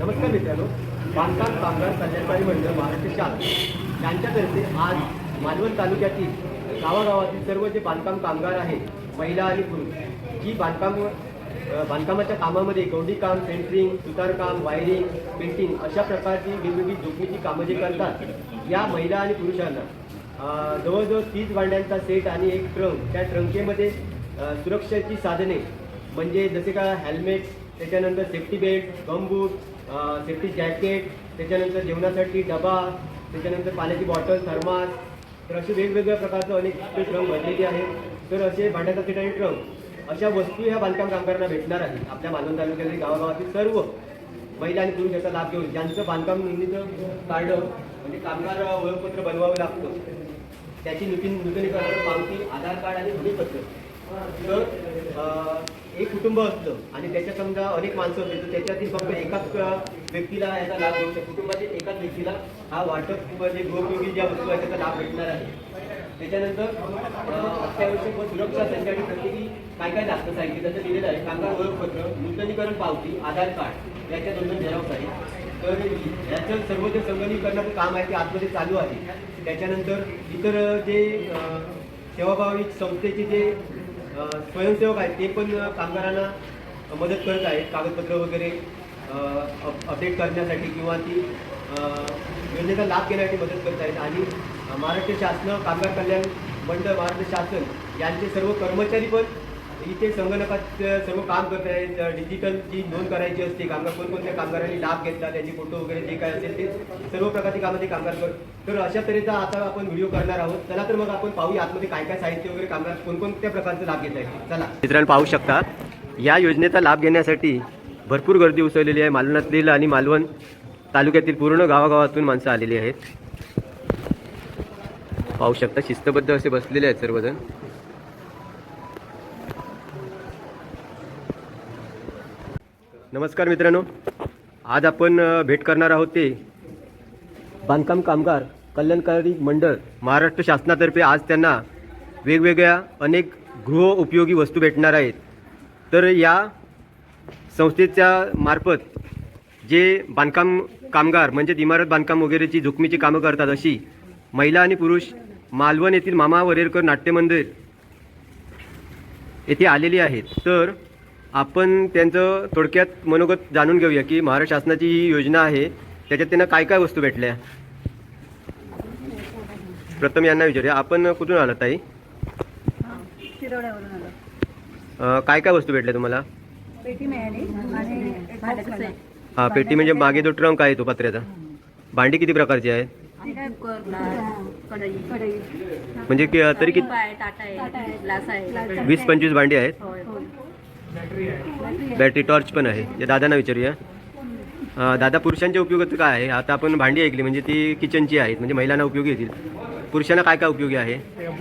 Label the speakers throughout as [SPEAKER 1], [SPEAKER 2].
[SPEAKER 1] नमस्कार मित्रांनो. बांधकाम कामगार कल्याणकारी मंडळ महाराष्ट्र शासन यांच्यातर्फे आज मालवण तालुक्यातील गावागावातील सर्व जे बांधकाम कामगार आहेत महिला आणि पुरुष जी बांधकाम बांधकामाच्या कामामध्ये गौडी काम सेंटरिंग सुतारकाम वायरिंग पेंटिंग अशा प्रकारची वेगवेगळी जोखमीची कामं जे करतात या महिला आणि पुरुषांना जवळजवळ तीस भांड्यांचा सेट आणि एक ट्रंक त्या ट्रंकेमध्ये सुरक्षेची साधने म्हणजे जसे का हेल्मेट त्याच्यानंतर safety belt gumboot safety jacket त्याच्यानंतर जेवणासाठी डबा त्याच्यानंतर पाण्याची बॉटल थर्मास तर असे वेगवेगळ्या प्रकारचं अनेक ट्रम भरलेली आहे आहेत. तर असे भांड्याचा सेट आणि ट्रम अशा वस्तू ह्या बांधकाम कामगारांना भेटणार आहे आपल्या मालवण तालुक्यातील गावागावातील सर्व महिला आणि पुरुष याचा लाभ घेऊन ज्यांचं बांधकाम नोंदणीचं कार्ड म्हणजे कामगार ओळखपत्र बनवावं लागतं त्याची नूतन नूतनीकरण पावती आधार कार्ड आणि हमीपत्र तर एक कुटुंब असतं आणि त्याच्या समजा अनेक माणसं होते तर त्याच्यातील फक्त एकाच व्यक्तीला याचा लाभ घेऊ शकतो. कुटुंबातील एकाच व्यक्तीला हा वाटप म्हणजे गृहपयोगी ज्या वस्तू आहेत त्याचा लाभ भेटणार आहे. त्याच्यानंतर अत्यावश्यक व सुरक्षा संचासाठी प्रत्येकी काय काय लागतं साहित्य? त्याचं दिलेलं आहे कामगार ओळखपत्र नूतनीकरण पावती आधार कार्ड याच्या दोन दोन झेरॉक्स आहेत. तर याचं सर्व जे काम आहे ते आतमध्ये चालू आहे. त्याच्यानंतर इतर जे सेवाभावी संस्थेचे जे स्वयंसेवक आहेत ते पण कामगारांना मदत करत आहेत कागदपत्र वगैरे अप- अपडेट करण्यासाठी किंवा ती योजनेचा लाभ घेण्यासाठी मदत करत आहेत. आणि महाराष्ट्र शासन कामगार कल्याण मंडळ महाराष्ट्र शासन यांचे सर्व कर्मचारी पण इथे संगणकात सर्व काम करत आहेत. डिजिटल जी नोंद करायची असते. कामगार कोणकोणत्या कामगारांनी लाभ घेतला त्याचे फोटो वगैरे जे काय असेल ते सर्व प्रकारची कामं ते कामगार कर तर अशा तऱ्हेचा आता आपण व्हिडिओ करणार आहोत. चला तर मग आपण पाहूया आतमध्ये काय काय साहित्य वगैरे कामगार कोणकोणत्या प्रकारचे लाभ घेत आहेत. चला. मित्रांनो पाहू शकता या योजनेचा लाभ घेण्यासाठी भरपूर गर्दी उसळलेली आहे. मालवणातील आणि मालवण तालुक्यातील पूर्ण गावागावातून माणसं आलेली आहेत. पाहू शकता शिस्तबद्ध असे बसलेले आहेत सर्वजण. नमस्कार मित्रांनो. आज आपण भेट करणार आहोत ते बांधकाम कामगार कल्याणकारी मंडळ महाराष्ट्र शासनातर्फे. आज त्यांना वेगवेगळ्या अनेक गृह उपयोगी वस्तू भेटणार आहेत. तर या संस्थेच्या मार्फत जे बांधकाम कामगार म्हणजे इमारत बांधकाम वगैरेची जोखमीची कामं करतात अशी महिला आणि पुरुष मालवण येथील मामा वरेरकर नाट्य मंदिर येथे आलेली आहेत. तर आपण त्यांचं थोडक्यात मनोगत जाणून घेऊया की महाराष्ट्र शासनाची ही योजना आहे त्याच्यात त्यांना काय काय वस्तू भेटल्या? प्रथम यांना विचारूया. आपण कुठून ताई?
[SPEAKER 2] आलो.
[SPEAKER 1] अं, काय काय वस्तू भेटल्या तुम्हाला?
[SPEAKER 2] पेटी मिळाली आणि एक box मिळाला.
[SPEAKER 1] हा पेटी म्हणजे मागे जो ट्रंक आहे तो पत्र्याचा. भांडी किती प्रकारची आहेत?
[SPEAKER 2] आणि काय कढई. कढई.
[SPEAKER 1] म्हणजे कि- तरी किती
[SPEAKER 2] आहे टाटा आहे. ग्लास आहे.
[SPEAKER 1] वीस पंचवीस भांडी आहेत?
[SPEAKER 2] होय.
[SPEAKER 1] बॅटरी टॉर्च पण आहे. ते दादांना विचारूया. दादा पुरुषांच्या उपयोगाचं काय आहे? आता आपण भांडी ऐकली म्हणजे ती किचनची आहेत म्हणजे महिलांना उपयोगी येतील. पुरुषांना काय काय उपयोगी आहे?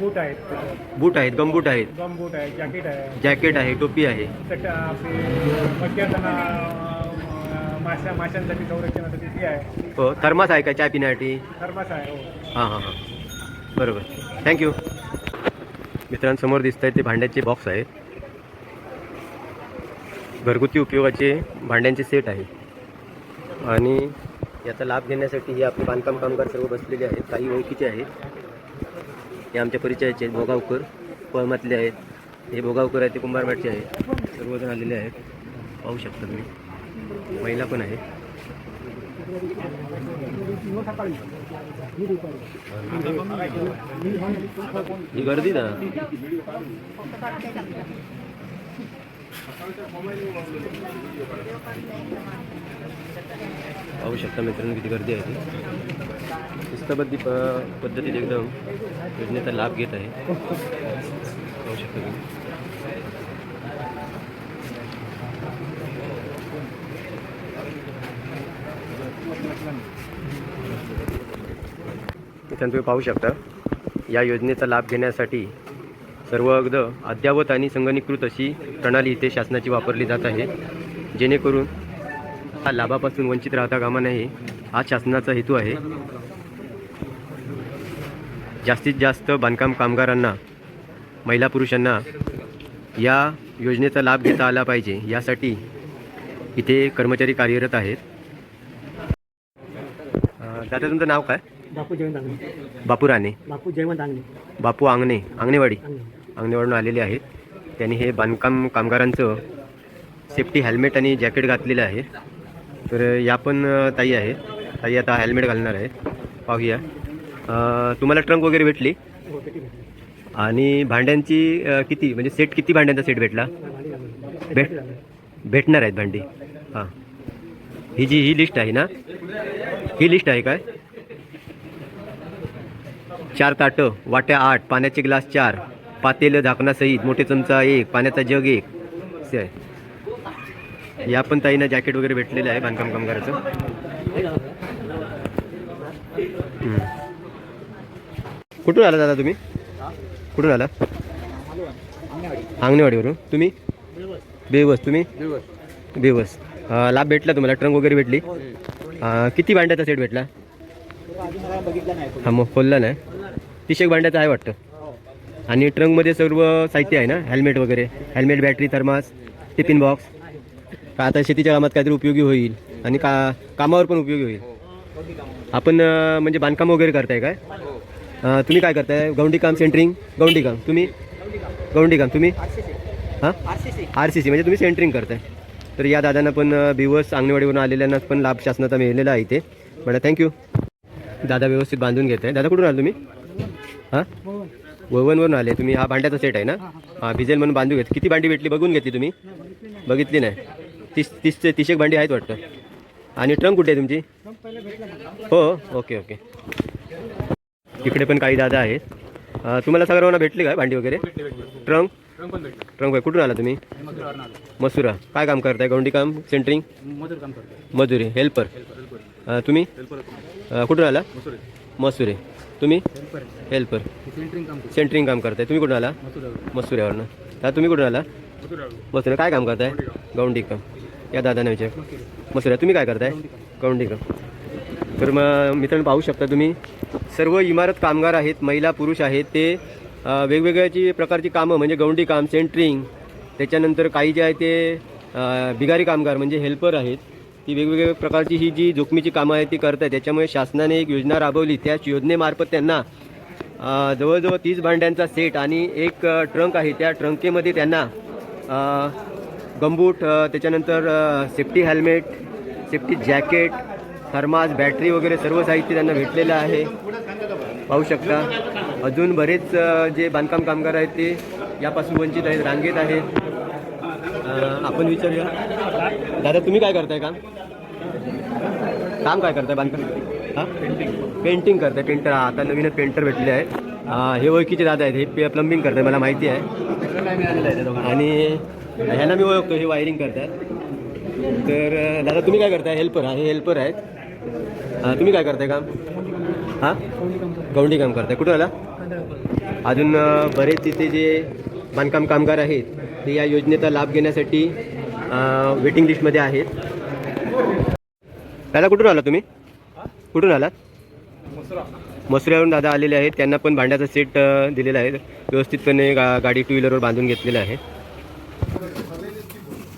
[SPEAKER 3] बूट आहेत.
[SPEAKER 1] बूट आहेत गमबूट आहेत.
[SPEAKER 3] गम बूट आहे जॅकेट आहे.
[SPEAKER 1] जॅकेट आहे टोपी आहे.
[SPEAKER 3] माशांसाठी संरक्षणासाठी ती
[SPEAKER 1] हो थर्मास आहे का चहा पिण्यासाठी?
[SPEAKER 3] थर्मास आहे हो.
[SPEAKER 1] हां हां हां. बरोबर. थँक्यू मित्रांसमोर दिसत आहेत ते भांड्याचे बॉक्स आहेत. घरगुती उपयोगाचे भांड्यांचे सेट आहे. आणि याचा लाभ घेण्यासाठी हे आपले बांधकाम कामगार सर्व बसलेले आहेत. काही ओळखीचे आहेत. हे आमच्या परिचयाचे आहेत. भोगावकर पळमातले आहेत. हे भोगावकर आहेत ते कुंभारमाटचे आहेत. सर्वजण आलेले आहेत. पाहू शकता तुम्ही. महिला पण आहे ही गर्दी ना? पाहू शकता मित्रांनो किती गर्दी आहे ती. शिस्तबद्ध प- पद्धतीत एकदम योजनेचा लाभ घेत आहे. पाहू शकता तुम्ही. मित्रांनो तुम्ही पाहू शकता या योजनेचा लाभ घेण्यासाठी सर्व अगद अद्ययावत आणि संगणीकृत अशी प्रणाली इथे शासनाची वापरली जात आहे. जेणेकरून हा लाभापासून वंचित राहता कामा नये हा शासनाचा हेतू आहे. जास्तीत जास्त बांधकाम कामगारांना महिला पुरुषांना या योजनेचा लाभ घेता आला पाहिजे. यासाठी इथे कर्मचारी कार्यरत आहेत. दादा तुमचं नाव काय?
[SPEAKER 3] बापू जयवंत
[SPEAKER 1] बापू राणे.
[SPEAKER 3] बापू जयवंत अंगणे
[SPEAKER 1] बापू आंगणे. आंगणेवाडी.
[SPEAKER 3] अंगणे
[SPEAKER 1] आलेले आहेत. त्यांनी हे बांधकाम कामगारांचं सेफ्टी हेल्मेट आणि जॅकेट घातलेलं आहे. तर या पण ताई आहे ताई आता हेल्मेट घालणार आहे पाहूया. तुम्हाला ट्रंक वगैरे भेटली? आणि भांड्यांची किती म्हणजे सेट किती भांड्यांचा सेट भेटला? भेट भेटणार आहेत भांडी. हां. ही जी ही लिस्ट आहे ना? ही लिस्ट आहे काय? चार ताटं वाट्या आठ पाण्याचे ग्लास चार. पातेलं झाकणासहित मोठे चमचा एक पाण्याचा जग एक. असे आहे या पण ताईनं जॅकेट वगैरे भेटलेलं आहे बांधकाम कामगाराचं. कुठून आला दादा तुम्ही? कुठून आला? अंगणेवाडीवरून. तुम्ही? बेवस. तुम्ही? बेवस. लाभ भेटला तुम्हाला? ट्रंक वगैरे भेटली? किती भांड्याचा सेट भेटला? हा मग खोलला नाही. तिशेक भांड्याचा आहे वाटतं. आणि ट्रंकमध्ये सर्व साहित्य आहे ना? हेल्मेट वगैरे. Helmet battery thermos tiffin box. का आता शेतीच्या कामात काहीतरी उपयोगी होईल आणि का कामावर पण उपयोगी होईल. आपण म्हणजे बांधकाम वगैरे करताय काय? तुम्ही काय करताय? गौंडी काम सेंटरिंग? गवंडी काम. तुम्ही? गवंडी काम. तुम्ही? हां? R C C. म्हणजे तुम्ही सेंटरिंग करताय. तर या दादांना पण अ, बिवस अंगणवाडीवरून आलेल्यांना पण लाभ शासनाचा मिळालेला आहे इथे. बरं थँक्यू दादा व्यवस्थित बांधून घेत आहे दादा कुठून आला तुम्ही? हां? ववनवरून आले. तुम्ही हा भांड्याचा सेट आहे ना? हां भिजेल म्हणून बांधू घेत किती भांडी भेटली बघून घेतली तुम्ही? बघितली नाही. तीस तीस तीस एक भांडी आहेत वाटतं. आणि ट्रंक कुठे आहे तुमची? हो ओके ओके. इकडे पण काही दादा आहेत. तुम्हाला सर्वांना भेटली काय भांडी वगैरे? ट्रंक ट्रंक भाई कुठून आला तुम्ही? मसुरा काय काम करताय? गौंडी काम? सेंटरिंग
[SPEAKER 3] मजूर काम करतो
[SPEAKER 1] मजुरी. हेल्पर तुम्ही? कुठून आला? मसुरे. तुम्ही? हेल्पर
[SPEAKER 3] सेंटरिंग काम करतो.
[SPEAKER 1] सेंटरिंग काम करताय. तुम्ही कुठून आला? मसुऱ्यावरनं दादा तुम्ही कुठून आला? मसुरा काय काम करताय? गौंडी काम. या दादाने विचार. मसुरा तुम्ही काय करताय? गौंडी काम. तर मग मित्रांनो पाहू शकता तुम्ही सर्व इमारत कामगार आहेत महिला पुरुष आहेत ते वेगवेगळ्याची प्रकारची कामं म्हणजे गौंडी काम सेंटरिंग त्याच्यानंतर काही जे आहे ते अ, बिगारी कामगार म्हणजे हेल्पर आहेत. ती वेगवेगळ्या प्रकारची ही जी जोखमीची कामं आहेत ती करत आहेत त्याच्यामुळे शासनाने एक योजना राबवली. त्याच योजनेमार्फत त्यांना जवळजवळ तीस भांड्यांचा सेट आणि एक ट्रंक आहे. त्या ट्रंकेमध्ये त्यांना गंबूट त्याच्यानंतर safety helmet safety jacket thermos battery वगैरे सर्व साहित्य त्यांना भेटलेलं आहे. पाहू शकता. अजून बरेच जे बांधकाम कामगार आहेत ते यापासून वंचित आहेत रांगेत आहेत. आपण विचारूया. दादा तुम्ही काय करताय काम? काम काय करताय बांधकाम? हां? पेंटिंग पेंटिंग करताय पेंटर आता नवीनच पेंटर भेटले आहेत. हे ओळखीचे दादा आहेत हे प्लंबिंग करताय मला माहिती आहे. आणि ह्यांना मी ओळखतो हे वायरिंग करतात तर दादा तुम्ही काय करताय? हेल्पर हा हे हेल्पर आहेत. तुम्ही काय करताय काम? हां? गौंडी काम करताय. कुठं आला? अजून बरेच तिथे जे बांधकाम कामगार आहेत ते या योजनेचा लाभ घेण्यासाठी वेटिंग लिस्टमध्ये आहेत. दादा कुठून आला तुम्ही? कुठून आलात? मसुऱ्यावरून दादा आलेले आहेत. त्यांना पण भांड्याचा सेट दिलेला आहे. व्यवस्थितपणे गा गाडी टू व्हीलरवर बांधून घेतलेलं आहे.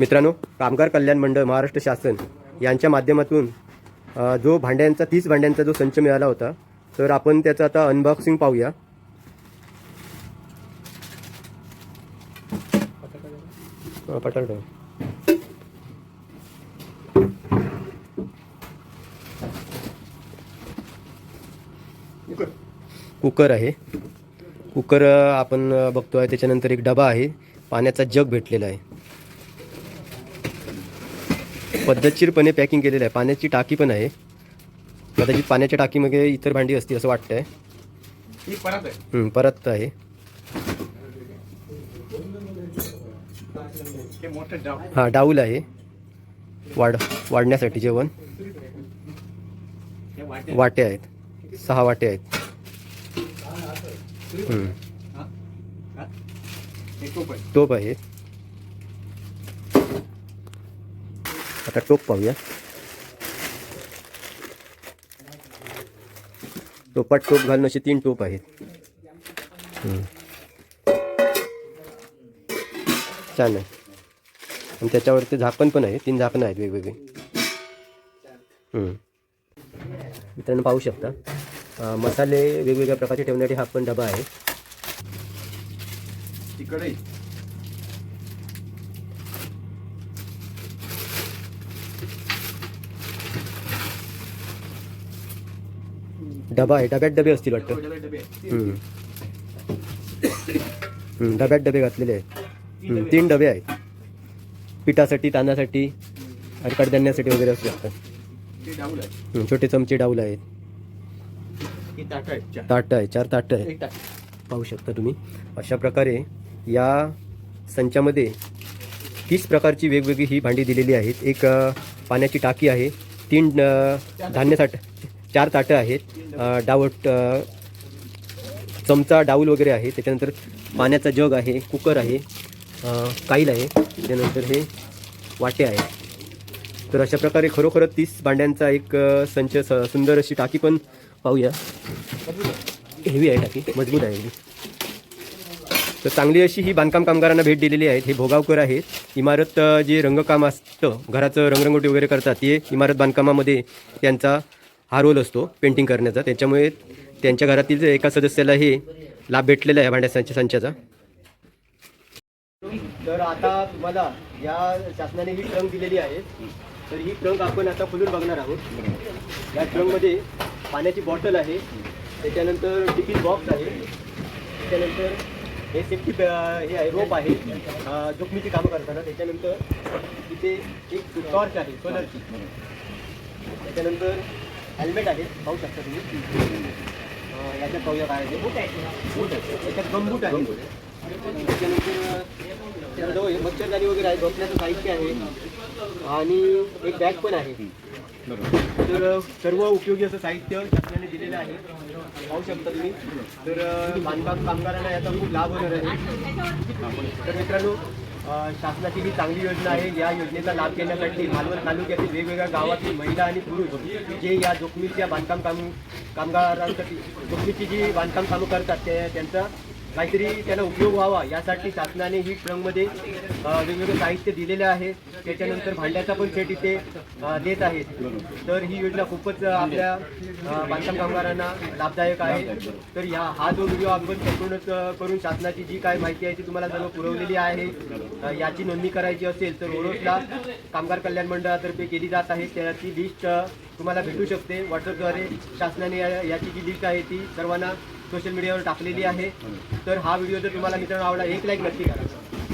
[SPEAKER 1] मित्रांनो कामगार कल्याण मंडळ महाराष्ट्र शासन यांच्या माध्यमातून जो भांड्यांचा तीस भांड्यांचा जो संच मिळाला होता तर आपण त्याचं आता अनबॉक्सिंग पाहूया. हा, कुकर आहे. कुकर आपण अ, बघतोय त्याच्यानंतर एक डबा आहे. पाण्याचा जग भेटलेला आहे. पद्धतशीरपणे पॅकिंग केलेलं आहे. पाण्याची टाकी पण आहे. कदाचित पाण्याच्या टाकीमध्ये इतर भांडी असतील असं वाटतंय.
[SPEAKER 3] परत आहे.
[SPEAKER 1] हं, परत आहे.
[SPEAKER 3] हे
[SPEAKER 1] डाऊल. आहे. वाढ वाढण्यासाठी जेवण.
[SPEAKER 3] वाटे.
[SPEAKER 1] आहेत. सहा वाटे आहेत.
[SPEAKER 3] आहे
[SPEAKER 1] टोप आहे. आता टोप पाहूया. टोपात टोप घालून असे तीन टोप आहेत. छान आहे. आणि त्याच्यावरती झाकण पण आहे. तीन झाकणं आहेत वेगवेगळे. मित्रांनो पाहू शकता. मसाले वेगवेगळ्या प्रकारचे ठेवण्यासाठी हा पण डबा आहे.
[SPEAKER 3] तिकडे.
[SPEAKER 1] डबा आहे डब्यात डबे असतील वाटतं. हम्म, डब्यात डबे घातलेले आहेत. तीन डबे. आहेत. पिठासाठी तांदळासाठी आणि कडधान्यासाठी वगैरे असू शकतात. छोटे चमचे डाऊल आहेत.
[SPEAKER 3] ही ताटं आहेत चार.
[SPEAKER 1] ताटं आहे चार ताटं
[SPEAKER 3] ताट.
[SPEAKER 1] पाहू शकता तुम्ही. अशा प्रकारे या संचामध्ये तीस प्रकारची वेगवेगळी ही भांडी दिलेली आहेत. एक पाण्याची टाकी आहे तीन अ, धान्य साठ चार ताटं आहेत डावट चमचा डाऊल वगैरे आहे. त्याच्यानंतर पाण्याचा जग आहे कुकर आहे काईल आहे. त्याच्यानंतर हे वाटे आहे. तर अशा प्रकारे खरोखरच तीस भांड्यांचा एक संच सुंदर अशी टाकी पण पाहूया. हेवी आहे टाकी. मजबूत आहे ही. तर चांगली अशी ही बांधकाम कामगारांना भेट दिलेली आहेत हे भोगावकर आहेत. इमारत जे रंगकाम असतं घराचं रंगरंगोटी वगैरे करतात ते इमारत बांधकामामध्ये त्यांचा हा रोल असतो पेंटिंग करण्याचा. त्याच्यामुळे त्यांच्या घरातील एका सदस्याला हे लाभ भेटलेला आहे भांड्या संचाचा. तर आता तुम्हाला या शासनाने ही ट्रंक दिलेली आहे. तर ही ट्रंक आपण आता खुलून बघणार आहोत. या ट्रंकमध्ये पाण्याची बॉटल आहे. त्याच्यानंतर टिफिन बॉक्स आहे. त्याच्यानंतर हे सेफ्टी हे आहे रोप आहे. जोखमीची कामं करताना. त्याच्यानंतर इथे एक टॉर्च आहे सोलरची त्याच्यानंतर हेल्मेट आहे पाहू शकता तुम्ही. याच्यात पाहूया काय आहे बूट आहे. बूट आहे. याच्यात गमबूट आहे. त्याच्यानंतर त्याजवळ हे मच्छरदाणी वगैरे आहे. झोपण्याचं साहित्य आहे. आणि एक बॅग पण आहे. तर सर्व उपयोगी असं साहित्य शासनाने दिलेलं आहे. पाहू शकता तुम्ही. तर बांधकाम कामगारांना याचा खूप लाभ होणार आहे. तर मित्रांनो शासनाची ही चांगली योजना आहे. या योजनेचा लाभ घेण्यासाठी मालवण तालुक्यातील वेगवेगळ्या गावातील महिला आणि पुरुष जे या जोखमीच्या बांधकाम काम कामगारांसाठी जोखमीची जी बांधकाम कामं करतात ते त्यांचा काहीतरी त्याला उपयोग व्हावा यासाठी शासनाने ही ट्रंकमध्ये वेगवेगळं वेगवेगळे साहित्य दिलेले आहे. त्याच्यानंतर भांड्याचा पण सेट इथे देत आहेत. तर ही योजना खूपच आपल्या बांधकाम कामगारांना लाभदायक आहे. तर या हा जो व्हिडिओ आपण संपूर्णच करून शासनाची जी काय माहिती आहे ती तुम्हाला सर्व पुरवलेली आहे. याची नोंदणी करायची असेल तर ओरोसला कामगार कल्याण मंडळातर्फे केली जात आहे. त्याची लिस्ट तुम्हाला भेटू शकते. व्हॉट्सअपद्वारे शासनाने या- याची जी लिस्ट आहे ती सर्वांना सोशल मीडियावर टाकलेली आहे. तर हा व्हिडिओ जर तुम्हाला मित्रांनो आवडला एक लाईक नक्की करा.